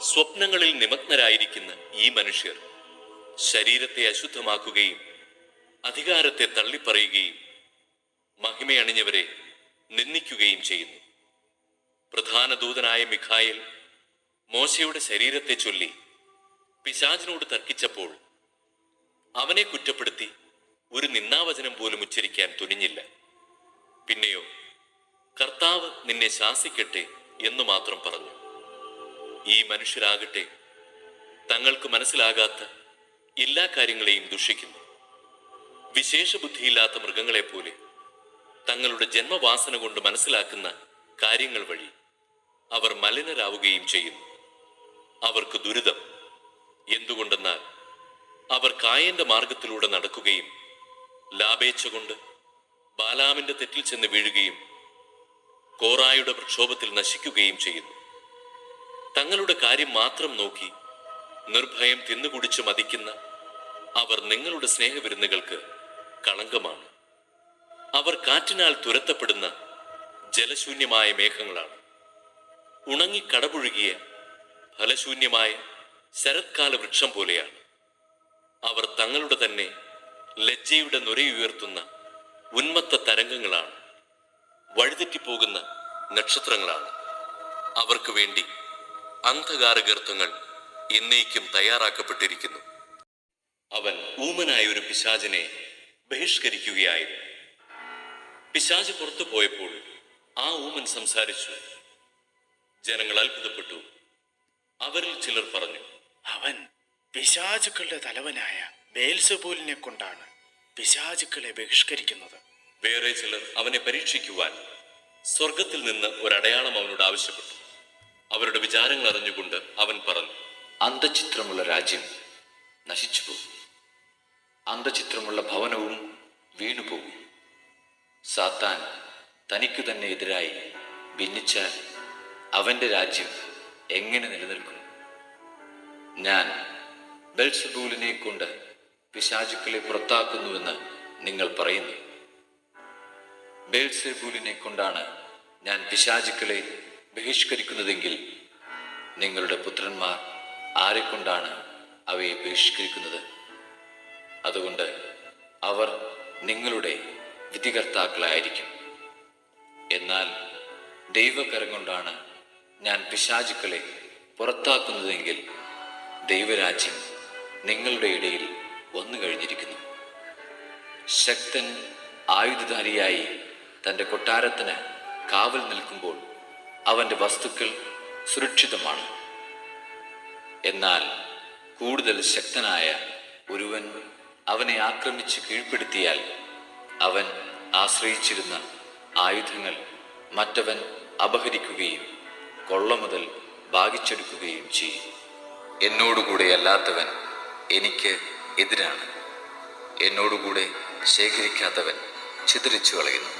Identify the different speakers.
Speaker 1: സ്വപ്നങ്ങളിൽ നിമഗ്നരായിരിക്കുന്ന ഈ മനുഷ്യർ ശരീരത്തെ അശുദ്ധമാക്കുകയും അധികാരത്തെ തള്ളിപ്പറയുകയും മഹിമയണിഞ്ഞവരെ നിന്ദിക്കുകയും ചെയ്യുന്നു. പ്രധാന ദൂതനായ മിഖായൽ മോശയുടെ ശരീരത്തെ ചൊല്ലി പിശാചിനോട് തർക്കിച്ചപ്പോൾ അവനെ കുറ്റപ്പെടുത്തി ഒരു നിന്നാവചനം പോലും ഉച്ചരിക്കാൻ തുനിഞ്ഞില്ല. പിന്നെയോ കർത്താവ് നിന്നെ ശാസിക്കട്ടെ എന്ന് മാത്രം പറഞ്ഞു. ഈ മനുഷ്യരാകട്ടെ. തങ്ങൾക്ക് മനസ്സിലാകാത്ത എല്ലാ കാര്യങ്ങളെയും ദുഷിക്കുന്നു. വിശേഷ ബുദ്ധിയില്ലാത്ത മൃഗങ്ങളെപ്പോലെ തങ്ങളുടെ ജന്മവാസന കൊണ്ട് മനസ്സിലാക്കുന്ന കാര്യങ്ങൾ വഴി അവർ മലിനരാവുകയും ചെയ്യുന്നു. അവർക്ക് ദുരിതം. എന്തുകൊണ്ടെന്നാൽ അവർ കായന്റെ മാർഗത്തിലൂടെ നടക്കുകയും ലാഭേച്ഛ കൊണ്ട് ബാലാമിന്റെ തെറ്റിൽ ചെന്ന് വീഴുകയും കോറായുടെ പ്രക്ഷോഭത്തിൽ നശിക്കുകയും ചെയ്യുന്നു. തങ്ങളുടെ കാര്യം മാത്രം നോക്കി നിർഭയം തിന്നുകുടിച്ച് മതിക്കുന്ന അവർ നിങ്ങളുടെ സ്നേഹവിരുന്നുകൾക്ക് കളങ്കമാണ്. അവർ കാറ്റിനാൽ തുരത്തപ്പെടുന്ന ജലശൂന്യമായ മേഘങ്ങളാണ്. ഉണങ്ങി കടപുഴുകിയ ഫലശൂന്യമായ ശരത്കാല വൃക്ഷം പോലെയാണ്. അവർ തങ്ങളുടെ തന്നെ ലജ്ജയുടെ നുരയുയർത്തുന്ന ഉന്മത്ത തരംഗങ്ങളാണ്. വഴിതെറ്റിപ്പോകുന്ന നക്ഷത്രങ്ങളാണ്. അവർക്ക് വേണ്ടി അന്ധകാര ഗർത്തങ്ങൾ എന്നേക്കും തയ്യാറാക്കപ്പെട്ടിരിക്കുന്നു. അവൻ ഊമനായ ഒരു പിശാചിനെ ബഹിഷ്കരിക്കുകയായിരുന്നു. പിശാച് പുറത്തു പോയപ്പോൾ ആ ഊമൻ സംസാരിച്ചു. ജനങ്ങൾ അത്ഭുതപ്പെട്ടു. അവരിൽ ചിലർ പറഞ്ഞു
Speaker 2: അവൻ പിശാചുക്കളുടെ തലവനായ ബേൽസബൂലിനെ കൊണ്ടാണ് പിശാചുക്കളെ ബഹിഷ്കരിക്കുന്നത്.
Speaker 1: വേറെ ചിലർ അവനെ പരീക്ഷിക്കുവാൻ സ്വർഗത്തിൽ നിന്ന് ഒരടയാളം അവനോട് ആവശ്യപ്പെട്ടു. അവരുടെ വിചാരങ്ങൾ അറിഞ്ഞുകൊണ്ട് അവൻ പറഞ്ഞു
Speaker 3: അന്തചിത്രമുള്ള രാജ്യം നശിച്ചു പോകും. അന്തചിത്രമുള്ള ഭവനവും വീണുപോകും സാത്താൻ തനിക്ക് തന്നെ എതിരായി ഭിന്നിച്ചാൽ അവന്റെ രാജ്യം എങ്ങനെ നിലനിൽക്കും? ഞാൻ ബെൽസബൂലിനെ കൊണ്ട് പിശാചുക്കളെ പുറത്താക്കുന്നുവെന്ന് നിങ്ങൾ പറയുന്നു. ബേൽസെബൂലിനെ കൊണ്ടാണ് ഞാൻ പിശാചുക്കളെ ബഹിഷ്കരിക്കുന്നതെങ്കിൽ നിങ്ങളുടെ പുത്രന്മാർ ആരെക്കൊണ്ടാണ് അവയെ ബഹിഷ്കരിക്കുന്നത്? അതുകൊണ്ട് അവർ നിങ്ങളുടെ വിധികർത്താക്കളായിരിക്കും. എന്നാൽ ദൈവകരം കൊണ്ടാണ് ഞാൻ പിശാചുക്കളെ പുറത്താക്കുന്നതെങ്കിൽ ദൈവരാജ്യം നിങ്ങളുടെ ഇടയിൽ വന്നു കഴിഞ്ഞിരിക്കുന്നു. ശക്തൻ ആയുധധാരിയായി തന്റെ കൊട്ടാരത്തിന് കാവൽ നിൽക്കുമ്പോൾ അവന്റെ വസ്തുക്കൾ സുരക്ഷിതമാണ്. എന്നാൽ കൂടുതൽ ശക്തനായ ഒരുവൻ അവനെ ആക്രമിച്ച് കീഴ്പ്പെടുത്തിയാൽ അവൻ ആശ്രയിച്ചിരുന്ന ആയുധങ്ങൾ മറ്റവൻ അപഹരിക്കുകയും കൊള്ള മുതൽ ഭാഗിച്ചെടുക്കുകയും ചെയ്യും. എന്നോടുകൂടെ അല്ലാത്തവൻ എനിക്ക് എതിരാണ്. എന്നോടുകൂടെ ശേഖരിക്കാത്തവൻ ചിതറിച്ചു കളയുന്നു.